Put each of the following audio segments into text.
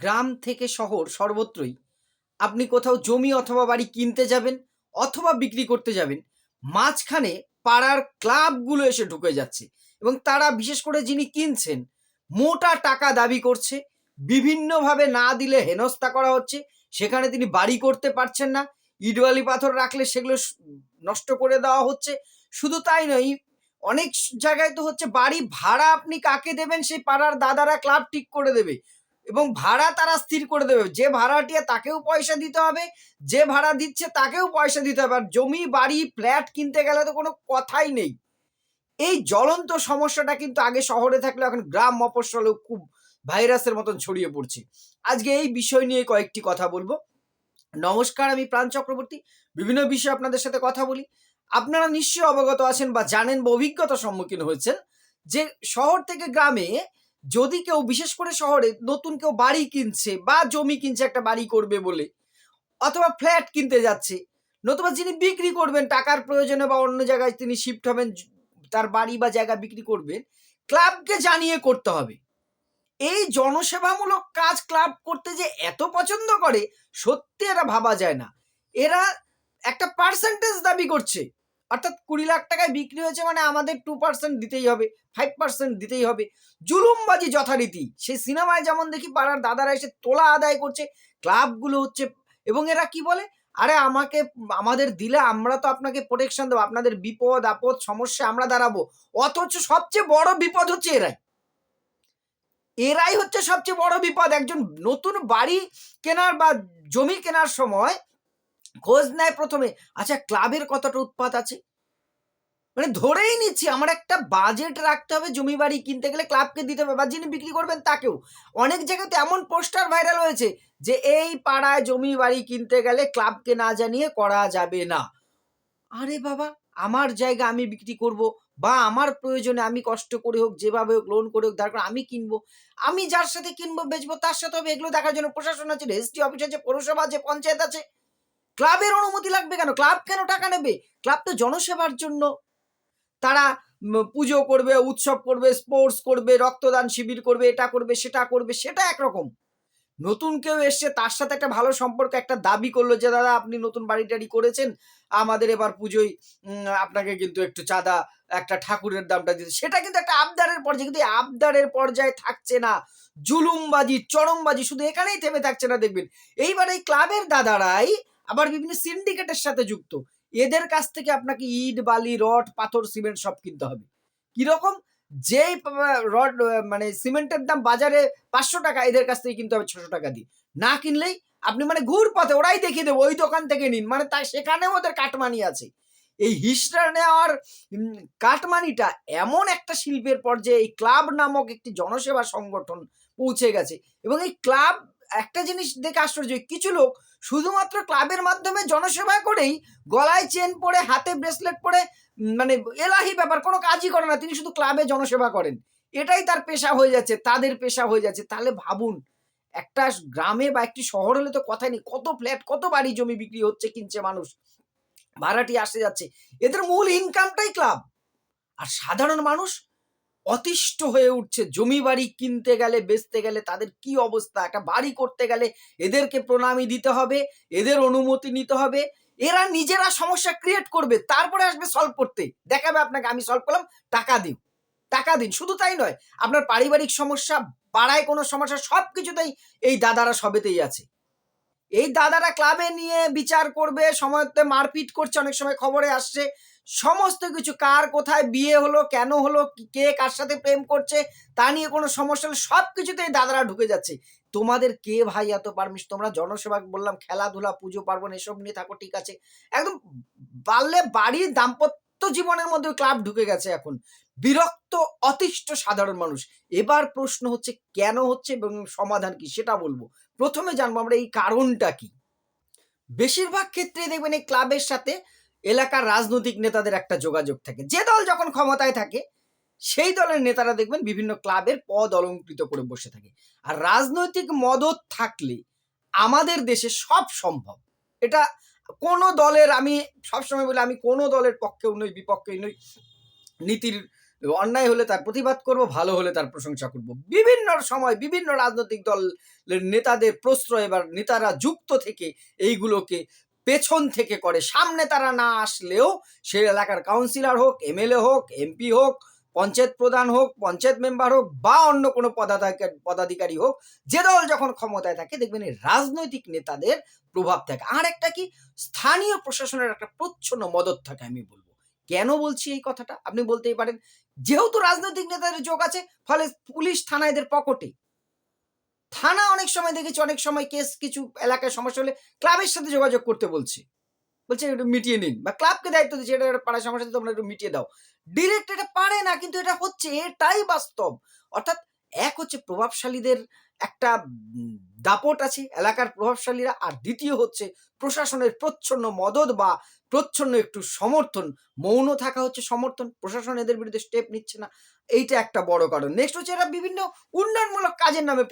গ্রাম থেকে শহর সর্বত্রই। আপনি কোথাও জমি অথবা বাড়ি কিনতে যাবেন অথবা বিক্রি করতে যাবেন, মাঝখানে পাড়ার ক্লাবগুলো এসে ঢুকে যাচ্ছে এবং তারা বিশেষ করে যিনি কিনছেন, মোটা টাকা দাবি করছে, বিভিন্নভাবে না দিলে হেনস্থা করা হচ্ছে, সেখানে তিনি বাড়ি করতে পারছেন না, ইটবালি পাথর রাখলে সেগুলো নষ্ট করে দেওয়া হচ্ছে, শুধু তাই নয়, অনেক জায়গায় তো হচ্ছে বাড়ি ভাড়া আপনি কাকে দেবেন, সেই পাড়ার দাদারা ক্লাব ঠিক করে দেবে। এবং ভাড়া তারা স্থির করে দেবে। যে ভাড়াটিয়া তাকেও পয়সা দিতে হবে, যে ভাড়া দিচ্ছে তাকেও পয়সা দিতে হবে। আর জমি, বাড়ি, ফ্ল্যাট কিনতে গেলে তো কোনো কথাই নেই। এই জ্বলন্ত সমস্যাটা কিন্তু আগে শহরে থাকলে এখন গ্রাম মফস্বলেও খুব ভাইরাসের মতন ছড়িয়ে পড়ছে। আজকে এই বিষয় নিয়ে কয়েকটি কথা বলব। নমস্কার, আমি প্রাণ চক্রবর্তী। বিভিন্ন বিষয়ে আপনাদের সাথে কথা বলি। আপনারা নিশ্চয়ই অবগত আছেন বা জানেন বা অভিজ্ঞতার সম্মুখীন হয়েছেন যে শহর থেকে গ্রামে যদি কেউ, বিশেষ করে শহরে, নতুন কেউ বাড়ি কিনছে বা জমি কিনছে, একটা বাড়ি করবে বলে, অথবা ফ্ল্যাট কিনতে যাচ্ছে, নতুবা যিনি বিক্রি করবেন, টাকার প্রয়োজনে বা অন্য জায়গায় তিনি শিফট হবেন তার বাড়ি বা জায়গা বিক্রি করবেন, ক্লাবকে জানিয়ে করতে হবে। এই জনসেবামূলক কাজ ক্লাব করতে যে এত পছন্দ করে, সত্যি এরা ভাবা যায় না। এরা একটা পার্সেন্টেজ দাবি করছে। অর্থাৎ কুড়ি লাখ টাকায় বিক্রি হয়েছে মানে আমাদের টু পার্সেন্ট দিতেই হবে ফাইভ পার্সেন্ট দিতেই হবে। জুলুমবাজি যথারীতি, সেই সিনেমায় যেমন দেখি পাড়ার দাদারা এসে তোলা আদায় করছে, ক্লাবগুলো হচ্ছে, এবং এরা কি বলে? আরে আমাকে, আমাদের দিলে আমরা তো আপনাকে প্রোটেকশন দেবো, আপনাদের বিপদ, আপদ, সমস্যা আমরা দাঁড়াবো। অথচ সবচেয়ে বড় বিপদ হচ্ছে এরাই। এরাই হচ্ছে সবচেয়ে বড় বিপদ। একজন নতুন বাড়ি কেনার বা জমি কেনার সময় খোঁজ নেয় প্রথমে। আচ্ছা ক্লাবের কতটা উৎপাত আছে? মানে ধরেই নিচ্ছি, আমার একটা বাজেট রাখতে হবে জমি বাড়ি কিনতে গেলে ক্লাবকে দিতে হবে, বা যিনি বিক্রি করবেন তাকেও। অনেক জায়গাতে এমন পোস্টার ভাইরাল হয়েছে যে, এই পাড়ায় জমি বাড়ি কিনতে গেলে ক্লাবকে না জানিয়ে করা যাবে না। আরে বাবা, আমার জায়গা আমি বিক্রি করব, বা আমার প্রয়োজনে আমি কষ্ট করে হোক, যেভাবে হোক লোন করে হোক দরকার আমি কিনবো। আমি যার সাথে কিনবো, বেচবো, তার সাথে হবে, এগুলো দেখার জন্য প্রশাসন আছে রেজিস্ট্রি অফিস আছে, পৌরসভা আছে, পঞ্চায়েত আছে। ক্লাবের অনুমতি লাগবে কেন? ক্লাব কেন টাকা নেবে? ক্লাব তো জনসেবার জন্য। তারা পুজো করবে, উৎসব করবে স্পোর্টস করবে, রক্তদান শিবির করবে, এটা করবে, সেটা করবে, সেটা একরকম। নতুন কেউ এসছে, তার সাথে একটা ভালো সম্পর্ক, একটা দাবি করল যে, দাদা, আপনি নতুন বাড়ি টাড়ি করেছেন, আমাদের এবার পুজোয় আপনাকে কিন্তু একটু চাঁদা, একটা ঠাকুরের দামটা দিতে। সেটা কিন্তু একটা আবদারের পর্যায়ে, কিন্তু আবদারের পর্যায়ে থাকছে না। জুলুমবাজি, চরমবাজি, শুধু এখানেই থেমে থাকছে না, দেখবেন। এইবার এই ক্লাবের দাদারাই আবার বিভিন্ন সিন্ডিকেটের সাথে যুক্ত। এদের কাছ থেকে আপনাকে ইট, বালি, রড, পাথর, সিমেন্ট সব কিনতে হবে। কীরকম? যেই রড মানে সিমেন্টের দাম বাজারে পাঁচশো টাকা, এদের কাছ থেকে কিনতে হবে ছশো টাকা দিয়ে। না কিনলেই আপনি মানে ঘুর পথে ওরাই দেখিয়ে দেবো, ওই দোকান থেকে নিন। মানে তাই সেখানেও ওদের কাটমানি আছে। এই হিস্ট্রা নেওয়ার কাটমানিটা এমন একটা শিল্পের পর্যায়ে এই ক্লাব নামক একটি জনসেবা সংগঠন পৌঁছে গেছে। এবং এই ক্লাব একটা জিনিস দেখে আশ্চর্য। কিছু লোক শুধুমাত্র ক্লাবের মাধ্যমে জনসেবা করেই গলায় চেন পরে, হাতে ব্রেসলেট পরে মানে এলাহি ব্যাপার, কোনো কাজই করে না। তিনি শুধু ক্লাবে জনসেবা করেন। এটাই তার পেশা হয়ে যাচ্ছে, তাদের পেশা হয়ে যাচ্ছে। তাহলে ভাবুন, একটা গ্রামে বা একটি শহর হলে তো কথাই নেই। কত ফ্ল্যাট, কত বাড়ি জমি বিক্রি হচ্ছে, কিনছে মানুষ। ভাড়াটি আসে যাচ্ছে। এদের মূল ইনকামটাই ক্লাব। আর সাধারণ মানুষ অতিষ্ঠ হয়ে উঠছে। জমি বাড়ি কিনতে গেলে, বেচতে গেলে তাদের কি অবস্থা? একটা বাড়ি করতে গেলে এদেরকে প্রণামী দিতে হবে, এদের অনুমতি নিতে হবে। এরা নিজেরা সমস্যা ক্রিয়েট করবে, তারপরে আসবে সলভ করতে। দেখাবে আপনাকে, আমি সলভ করলাম, টাকা দিন টাকা দিন, শুধু তাই নয়, আপনার পারিবারিক সমস্যা, পাড়ায় কোনো সমস্যা সব কিছুতেই এই দাদারা সবেতেই আছে। এই দাদারা ক্লাবে নিয়ে বিচার করবে, সময়তে মারপিট করছে, অনেক সময় খবরে আসছে। সমস্ত কিছু, কার কোথায় বিয়ে হলো, কেন হলো, কে কার সাথে প্রেম করছে, তা নিয়ে কোনো সমস্যা হলে সব কিছুতেই দাদারা ঢুকে যাচ্ছে। তোমাদের কে ভাই এত পারমিশ তোমরা জনসেবা বললাম, খেলাধুলা, পুজো, পার্বণ, এসব নিয়ে থাকো, ঠিক আছে। একদম বাড়লে বাড়ির দাম্পত্য জীবনের মধ্যে ক্লাব ঢুকে গেছে এখন। বিরক্ত, অতিষ্ঠ সাধারণ মানুষ। এবার প্রশ্ন হচ্ছে, কেন হচ্ছে এবং সমাধান কি, সেটা বলব। প্রথমে জানব আমরা এই কারণটা কি। বেশিরভাগ ক্ষেত্রে দেখবেন এই ক্লাবের সাথে এলাকার রাজনৈতিক নেতাদের একটা যোগাযোগ থাকে। যে দল যখন ক্ষমতায় থাকে, সেই দলের নেতারা দেখবেন বিভিন্ন ক্লাবের পদ অলঙ্কৃত করে বসে থাকে। আর রাজনৈতিক মদত থাকলে আমাদের দেশে সব সম্ভব। এটা কোনো দলের আমি সবসময় বলি, আমি কোনো দলের পক্ষেও নই বিপক্ষেও নই। নীতির অন্যায় হলে তার প্রতিবাদ করব, ভালো হলে তার প্রশংসা করব। বিভিন্ন সময় বিভিন্ন রাজনৈতিক দলের নেতাদের প্রশ্রয় এবার নেতারা যুক্ত থেকে এইগুলোকে পেছন থেকে করে, সামনে তারা না আসলেও সে এলাকার কাউন্সিলর হোক এমএলএ হোক এমপি হোক, পঞ্চায়েত প্রধান হোক, পঞ্চায়েত মেম্বার হোক বা অন্য কোনো পদাধিকারী হোক, যে দল যখন ক্ষমতায় থাকে দেখবেন রাজনৈতিক নেতাদের প্রভাব থাকে। আর একটা কি, স্থানীয় প্রশাসনের একটা প্রচ্ছন্ন মদত থাকে আমি বলব। কেন বলছি এই কথাটা? আপনি বলতেই পারেন। যেহেতু রাজনৈতিক নেতাদের যোগ আছে, ফলে পুলিশ থানা এদের পকেটে। থানা অনেক সময় দেখেছি, অনেক সময় কেস কিছু এলাকায় সমস্যা হলে ক্লাবের সাথে যোগাযোগ করতে বলছে। বলছে একটু মিটিয়ে নিন বা ক্লাবকে দায়িত্ব দিচ্ছে, এটা একটা পাড়ার সমস্যা, তোমরা একটু মিটিয়ে দাও। ডিরেক্ট এটা পারে না, কিন্তু এটা হচ্ছে, এটাই বাস্তব। অর্থাৎ এক হচ্ছে প্রভাবশালীদের একটা দাপট আছে, এলাকার প্রভাবশালীরা, আর দ্বিতীয় হচ্ছে প্রশাসনের প্রচ্ছন্ন মদত বা প্রচ্ছন্ন একটু সমর্থন। মৌন থাকা হচ্ছে সমর্থন, প্রশাসন এদের বিরুদ্ধে স্টেপ নিচ্ছে না। এইটা একটা বড় কারণ। নেক্সট হচ্ছে এরা বিভিন্ন উন্নয়নমূলক কাজের নামে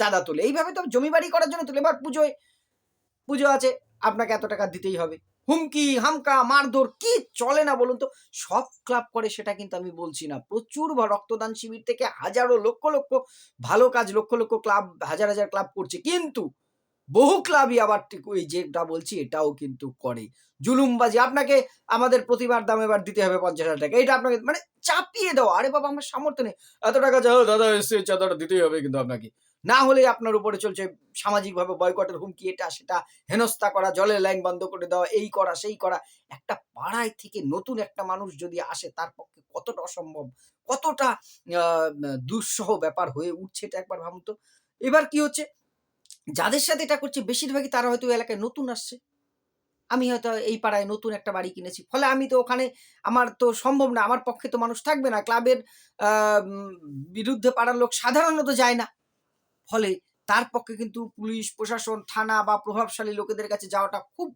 চাঁদা তোলে। এইভাবে তো জমি বাড়ি করার জন্য তোলে এবার পুজোয়, পুজো আছে, আপনাকে এত টাকা দিতেই হবে। হুমকি, হামকা, মারধর, কি চলে না বলুন তো? সব ক্লাব করে সেটা কিন্তু আমি বলছি না। প্রচুর বা রক্তদান শিবির থেকে হাজারো লক্ষ লক্ষ, ভালো কাজ লক্ষ লক্ষ ক্লাব হাজার হাজার ক্লাব করছে। কিন্তু বহু ক্লাবই আবার ওই যেটা বলছি, এটাও কিন্তু করে। জুলুমবাজি, আপনাকে আমাদের প্রতিবার দাম এবার দিতে হবে পঞ্চাশ হাজার টাকা। এটা আপনাকে মানে চাপিয়ে দেওয়া। আরে বাবা, আমার সামর্থ্য নেই। এত টাকা চাও, দাদা, এসে চাঁদাটা দিতেই হবে কিন্তু আপনাকে। না হলে আপনার উপরে চলছে সামাজিকভাবে বয়কটের হুমকি, এটা সেটা হেনস্থা করা, জলের লাইন বন্ধ করে দেওয়া, এই করা, সেই করা। একটা পাড়ায় থেকে নতুন একটা মানুষ যদি আসে, তার পক্ষে কতটা অসম্ভব, কতটা দুঃসহ ব্যাপার হয়ে উঠছে এটা একবার ভাবুন তো। এবার কি হচ্ছে? যাদের সাথে এটা করছে, বেশিরভাগই তারা হয়তো এলাকায় নতুন আসছে। আমি হয়তো এই পাড়ায় নতুন একটা বাড়ি কিনেছি, ফলে আমি তো ওখানে, আমার তো সম্ভব না, আমার পক্ষে তো মানুষ থাকবে না। ক্লাবের বিরুদ্ধে পাড়ার লোক সাধারণত যায় না। ফলে তার পক্ষে কিন্তু পুলিশ, প্রশাসন, থানা বা প্রভাবশালী লোকেদের কাছে যাওয়াটা খুব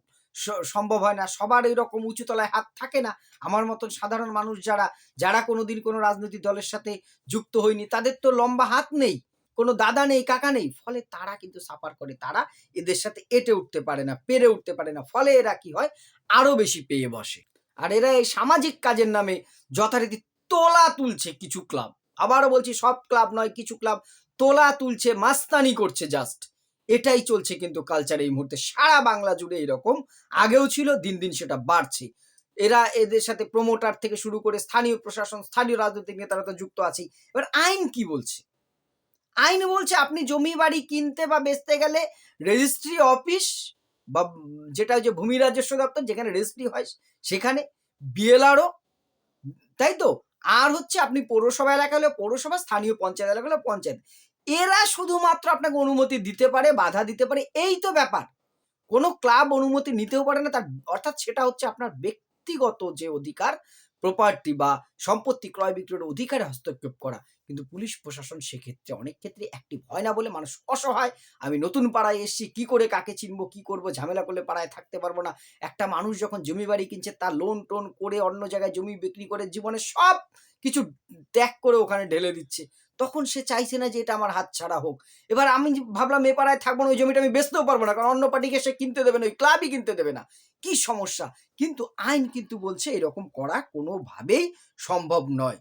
সম্ভব হয় না। সবার উঁচু তলায় হাত থাকে না। আমার মতন সাধারণ মানুষ যারা যারা কোনোদিন কোনো রাজনৈতিক দলের সাথে যুক্ত হয়নি, তাদের তো লম্বা হাত নেই, কোনো দাদা নেই, কাকা নেই। ফলে তারা কিন্তু সাফার করে। তারা এদের সাথে এটে উঠতে পারে না, পেরে উঠতে পারে না। ফলে এরা কি হয়? আরও বেশি পেয়ে বসে। আর এরা এই সামাজিক কাজের নামে যথারীতি তোলা তুলছে কিছু ক্লাব। আবারও বলছি, সব ক্লাব নয়, কিছু ক্লাব তোলা তুলছে, মাস্তানি করছে জাস্ট এটাই চলছে কিন্তু কালচার এই মুহূর্তে। সারা বাংলা জুড়ে এরকম। আগেও ছিল, দিন দিন সেটা বাড়ছে। এরা এদের সাথে প্রমোটার থেকে শুরু করে স্থানীয় প্রশাসন, স্থানীয় রাজনৈতিক নেতারা তো যুক্ত আছেই। এবার আইন কি বলছে? আইন বলছে আপনি জমি বাড়ি কিনতে বা বেচতে গেলে রেজিস্ট্রি অফিস বা যেটা হচ্ছে ভূমি রাজস্ব দপ্তর যেখানে রেজিস্ট্রি হয়, সেখানে বিএলআরও তাই তো? আর হচ্ছে আপনি পৌরসভা এলাকা হলে পৌরসভা, স্থানীয় পঞ্চায়েত এলাকা হলে পঞ্চায়েত। এরা শুধুমাত্র আপনাকে অনুমতি দিতে পারে, বাধা দিতে পারে, এই তো ব্যাপার। কোনো ক্লাব অনুমতি নিতেও পারে না, তার অর্থাৎ সেটা হচ্ছে আপনার ব্যক্তিগত যে অধিকার প্রপার্টি বা সম্পত্তি ক্রয় বিক্রয়ের অধিকারে হস্তক্ষেপ করা। কিন্তু পুলিশ প্রশাসন সেক্ষেত্রে অনেক ক্ষেত্রে অ্যাক্টিভ হয় না বলে মানুষ অসহায়। আমি নতুন পাড়ায় এসেছি, কি করে কাকে চিনব, কি করব, ঝামেলা করলে পাড়ায় থাকতে পারব না। একটা মানুষ যখন জমি বাড়ি কিনছে, তার লোন টোন করে অন্য জায়গায় জমি বিক্রি করে জীবনে সব কিছু ত্যাগ করে ওখানে ঢেলে দিচ্ছে। তখন সে চাইছে না যে এটা আমার হাত ছাড়া হোক। এবার আমি ভাবলাম এ পাড়ায় থাকব না, ওই জমিটা আমি বেচতেও পারব না, কারণ অন্য পার্টিকে সে কিনতে দেবে না, ওই ক্লাবই কিনতে দেবে না। কি সমস্যা? কিন্তু আইন কিন্তু বলছে এরকম করা কোনোভাবেই সম্ভব নয়।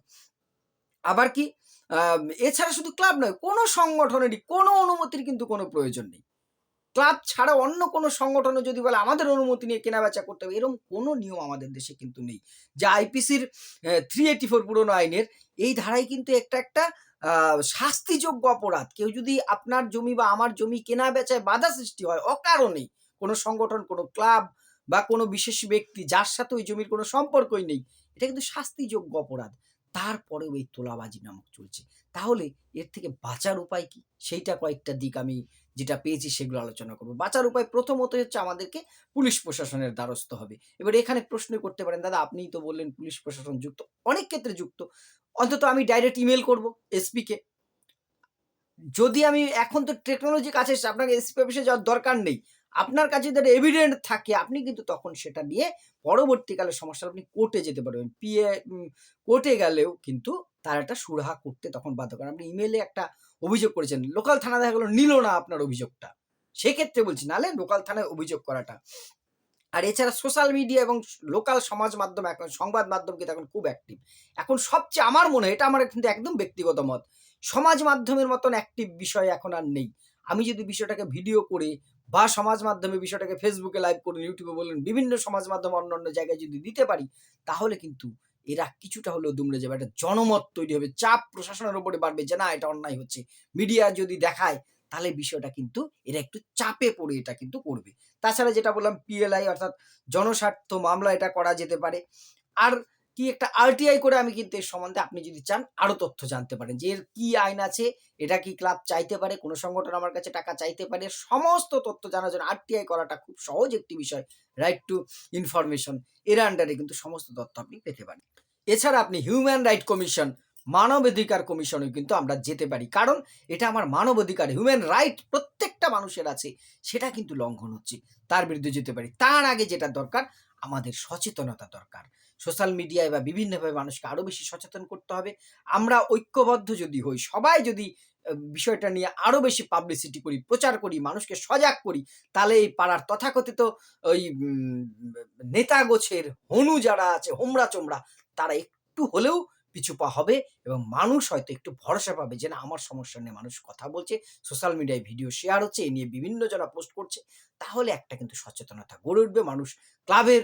আবার কি? এছাড়া শুধু ক্লাব নয়, কোনো সংগঠনেরই, কোনো অনুমতির কিন্তু কোনো প্রয়োজন নেই। ক্লাব ছাড়া অন্য কোনো সংগঠনে যদি বলে, আমাদের অনুমতি নিয়ে কেনাবেচা করতে হবে এরকম কোনো নিয়ম আমাদের দেশে কিন্তু নেই। যা আইপিসির থ্রি এইটি ফোর পুরোনো আইনের, এই ধারায় কিন্তু একটা একটা শাস্তিযোগ্য অপরাধ। কেউ যদি আপনার জমি বা আমার জমি কেনা বেচায় বাধা সৃষ্টি হয় অকারণে কোনো সংগঠন, কোনো ক্লাব বা কোনো বিশেষ ব্যক্তি যার সাথে ওই জমির কোনো সম্পর্কই নেই, এটা কিন্তু শাস্তিযোগ্য অপরাধ। তারপরেও এই তোলাবাজি নামক চলছে। তাহলে এর থেকে বাঁচার উপায় কি? সেইটা কয়েকটা দিক আমি যেটা পেয়েছি সেগুলো আলোচনা করব। বাঁচার উপায় প্রথমত হচ্ছে আমাদেরকে পুলিশ প্রশাসনের দ্বারস্থ হবে। এবার এখানে প্রশ্ন করতে পারেন, দাদা, আপনিই তো বললেন পুলিশ প্রশাসন যুক্ত। অনেক ক্ষেত্রে যুক্ত। অন্তত আমি ডাইরেক্ট ইমেল করব এসপিকে যদি আমি এখন তো টেকনোলজি কাছে এসে আপনাকে এসপি অফিসে যাওয়ার দরকার নেই, আপনার কাছে যদি এভিডেন্ট থাকে, আপনি কিন্তু তখন সেটা নিয়ে পরবর্তীকালে সমস্যা আপনি কোর্টে যেতে পারবেন। পিএ কোর্টে গেলেও কিন্তু তার একটা সুরাহা করতে তখন বাধ্য করেন আপনি ইমেলে একটা অভিযোগ করেছেন লোকাল থানা দেখা গেলো, নিল না আপনার অভিযোগটা। সেক্ষেত্রে বলছি নালে লোকাল থানায় অভিযোগ করাটা। আর এছাড়া সোশ্যাল মিডিয়া এবং লোকাল সমাজ মাধ্যম, এখন সংবাদ মাধ্যম কিন্তু এখন খুব অ্যাক্টিভ এখন সবচেয়ে আমার মনে হয়, এটা আমার কিন্তু একদম ব্যক্তিগত মত, সমাজ মাধ্যমের মতন অ্যাক্টিভ বিষয় এখন আর নেই। আমি যদি বিষয়টাকে ভিডিও করে বা সমাজ মাধ্যমে বিষয়টাকে ফেসবুকে লাইভ করুন ইউটিউবে বলুন, বিভিন্ন সমাজ মাধ্যম অন্য অন্য জায়গায় যদি দিতে পারি, তাহলে কিন্তু এরা কিছুটা হলেও দুমড়ে যাবে। একটা জনমত তৈরি হবে, চাপ প্রশাসনের উপরে বাড়বে যে না, এটা অন্যায় হচ্ছে। মিডিয়া যদি দেখায় তাহলে বিষয়টা কিন্তু এরা একটু চাপে পড়ে এটা কিন্তু করবে। তাছাড়া যেটা বললাম পিএলআই অর্থাৎ জনস্বার্থ মামলা এটা করা যেতে পারে। আর কি একটা আরটিআই করে আমি কিন্তু এর সম্বন্ধে আপনি যদি চান আরও তথ্য জানতে পারেন যে এর কি আইন আছে, এটা কি ক্লাব চাইতে পারে, কোনো সংগঠন আমার কাছে টাকা চাইতে পারে, সমস্ত তথ্য জানার জন্য আরটিআই করাটা খুব সহজ একটি বিষয় রাইট টু ইনফরমেশন এর আন্ডারে কিন্তু সমস্ত তথ্য আপনি পেতে পারেন। এছাড়া আপনি হিউম্যান রাইট কমিশন মানবাধিকার কমিশনে কিন্তু আমরা যেতে পারি। কারণ এটা আমার মানবাধিকার হিউম্যান রাইট প্রত্যেকটা মানুষের আছে, সেটা কিন্তু লঙ্ঘন হচ্ছে, তার বিরুদ্ধে যেতে পারি। তার আগে যেটা দরকার, আমাদের সচেতনতা দরকার। সোশ্যাল মিডিয়ায় বা বিভিন্নভাবে মানুষকে আরও বেশি সচেতন করতে হবে। আমরা ঐক্যবদ্ধ যদি হই, সবাই যদি বিষয়টা নিয়ে আরও বেশি পাবলিসিটি করি, প্রচার করি, মানুষকে সজাগ করি, তাহলে এই পাড়ার তথাকথিত ওই নেতা গোছের হনু যারা আছে হোমরা চোমরা তারা একটু হলেও পিছু পা হবে এবং মানুষ হয়তো একটু ভরসা পাবে যে না, আমার সমস্যা নিয়ে মানুষ কথা বলছে সোশ্যাল মিডিয়ায় ভিডিও শেয়ার হচ্ছে, এ নিয়ে বিভিন্ন জনা পোস্ট করছে, তাহলে একটা কিন্তু সচেতনতা গড়ে উঠবে। মানুষ ক্লাবের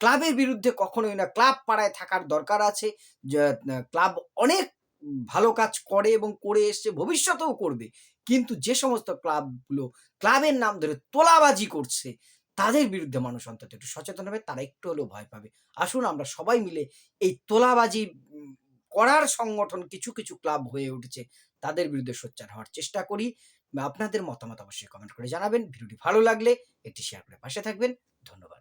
ক্লাবের বিরুদ্ধে কখনোই না ক্লাব পাড়ায় থাকার দরকার আছে। ক্লাব অনেক ভালো কাজ করে এবং করে এসছে, ভবিষ্যতেও করবে। কিন্তু যে সমস্ত ক্লাবগুলো ক্লাবের নাম ধরে তোলাবাজি করছে, তাদের বিরুদ্ধে মানুষ অন্তত একটু সচেতন হবে, তারা একটু হলেও ভয় পাবে। আসুন, আমরা সবাই মিলে এই তোলাবাজি করার সংগঠন কিছু কিছু ক্লাব হয়ে উঠেছে, তাদের বিরুদ্ধে সোচ্চার হওয়ার চেষ্টা করি। আপনাদের মতামত অবশ্যই কমেন্ট করে জানাবেন। ভিডিওটি ভালো লাগলে একটি শেয়ার করে পাশে থাকবেন। ধন্যবাদ।